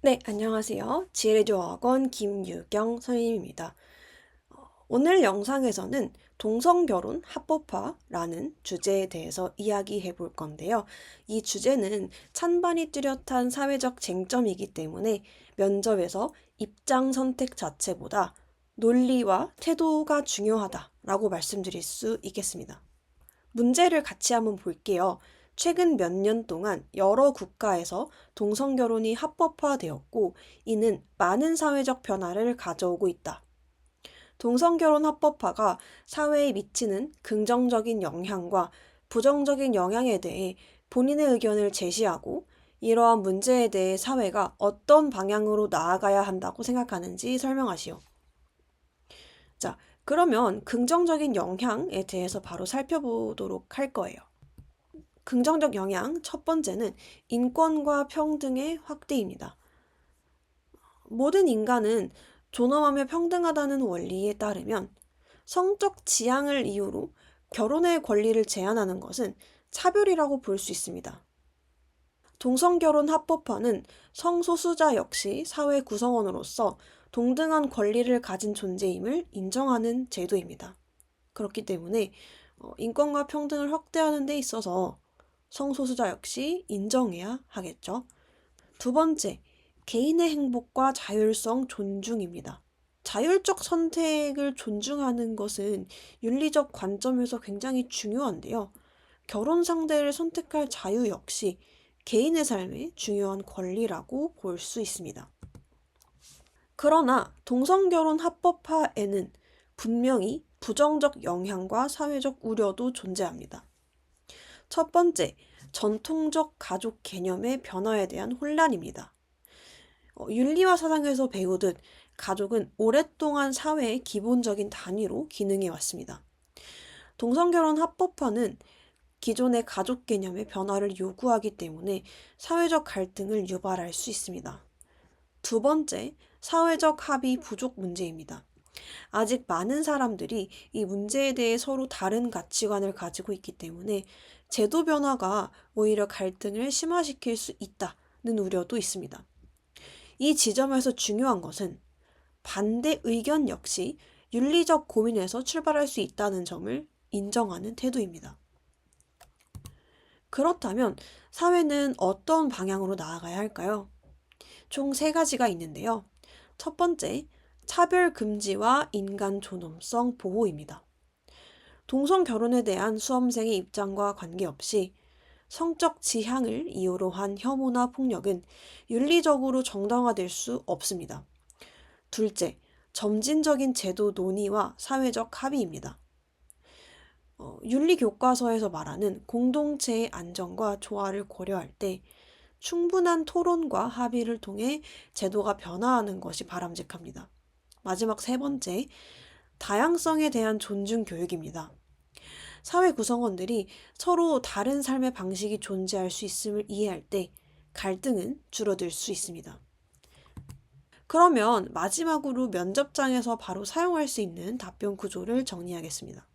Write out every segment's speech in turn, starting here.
네, 안녕하세요. 지혜조학원 김유경 선생님입니다. 어, 오늘 영상에서는 동성결혼 합법화라는 주제에 대해서 이야기해 볼 건데요. 이 주제는 찬반이 뚜렷한 사회적 쟁점이기 때문에 면접에서 입장 선택 자체보다 논리와 태도가 중요하다라고 말씀드릴 수 있겠습니다. 문제를 같이 한번 볼게요. 최근 몇 년 동안 여러 국가에서 동성 결혼이 합법화되었고, 이는 많은 사회적 변화를 가져오고 있다. 동성 결혼 합법화가 사회에 미치는 긍정적인 영향과 부정적인 영향에 대해 본인의 의견을 제시하고, 이러한 문제에 대해 사회가 어떤 방향으로 나아가야 한다고 생각하는지 설명하시오. 자, 그러면 긍정적인 영향에 대해서 바로 살펴보도록 할 거예요. 긍정적 영향 첫 번째는 인권과 평등의 확대입니다. 모든 인간은 존엄하며 평등하다는 원리에 따르면 성적 지향을 이유로 결혼의 권리를 제한하는 것은 차별이라고 볼 수 있습니다. 동성결혼 합법화는 성소수자 역시 사회 구성원으로서 동등한 권리를 가진 존재임을 인정하는 제도입니다. 그렇기 때문에 어, 인권과 평등을 확대하는 데 있어서 성소수자 역시 인정해야 하겠죠. 두 번째, 개인의 행복과 자율성 존중입니다. 자율적 선택을 존중하는 것은 윤리적 관점에서 굉장히 중요한데요. 결혼 상대를 선택할 자유 역시 개인의 삶에 중요한 권리라고 볼 수 있습니다. 그러나 동성결혼 합법화에는 분명히 부정적 영향과 사회적 우려도 존재합니다. 첫 번째, 전통적 가족 개념의 변화에 대한 혼란입니다. 어, 윤리와 사상에서 배우듯 가족은 오랫동안 사회의 기본적인 단위로 기능해 왔습니다. 동성결혼 합법화는 기존의 가족 개념의 변화를 요구하기 때문에 사회적 갈등을 유발할 수 있습니다. 두 번째, 사회적 합의 부족 문제입니다. 아직 많은 사람들이 이 문제에 대해 서로 다른 가치관을 가지고 있기 때문에 제도 변화가 오히려 갈등을 심화시킬 수 있다는 우려도 있습니다. 이 지점에서 중요한 것은 반대 의견 역시 윤리적 고민에서 출발할 수 있다는 점을 인정하는 태도입니다. 그렇다면 사회는 어떤 방향으로 나아가야 할까요? 총 세 가지가 있는데요. 첫 번째, 차별 금지와 인간 존엄성 보호입니다. 동성 결혼에 대한 수험생의 입장과 관계없이 성적 지향을 이유로 한 혐오나 폭력은 윤리적으로 정당화될 수 없습니다. 둘째, 점진적인 제도 논의와 사회적 합의입니다. 어, 윤리 교과서에서 말하는 공동체의 안정과 조화를 고려할 때 충분한 토론과 합의를 통해 제도가 변화하는 것이 바람직합니다. 마지막 세 번째, 다양성에 대한 존중 교육입니다. 사회 구성원들이 서로 다른 삶의 방식이 존재할 수 있음을 이해할 때 갈등은 줄어들 수 있습니다. 그러면 마지막으로 면접장에서 바로 사용할 수 있는 답변 구조를 정리하겠습니다.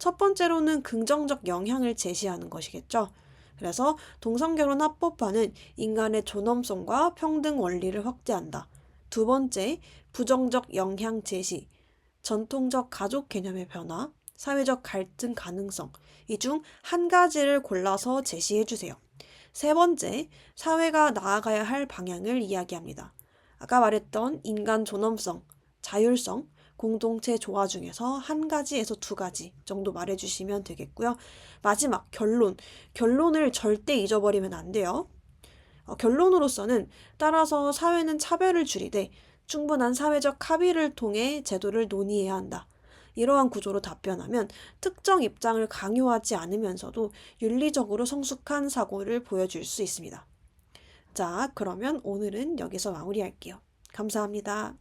첫 번째로는 긍정적 영향을 제시하는 것이겠죠. 그래서 동성결혼 합법화는 인간의 존엄성과 평등 원리를 확대한다. 두 번째, 부정적 영향 제시, 전통적 가족 개념의 변화, 사회적 갈등 가능성, 이 중 한 가지를 골라서 제시해 주세요. 세 번째, 사회가 나아가야 할 방향을 이야기합니다. 아까 말했던 인간 존엄성, 자율성, 공동체 조화 중에서 한 가지에서 두 가지 정도 말해주시면 되겠고요. 마지막 결론. 결론을 절대 잊어버리면 안 돼요. 어, 결론으로서는 따라서 사회는 차별을 줄이되 충분한 사회적 합의를 통해 제도를 논의해야 한다. 이러한 구조로 답변하면 특정 입장을 강요하지 않으면서도 윤리적으로 성숙한 사고를 보여줄 수 있습니다. 자, 그러면 오늘은 여기서 마무리할게요. 감사합니다.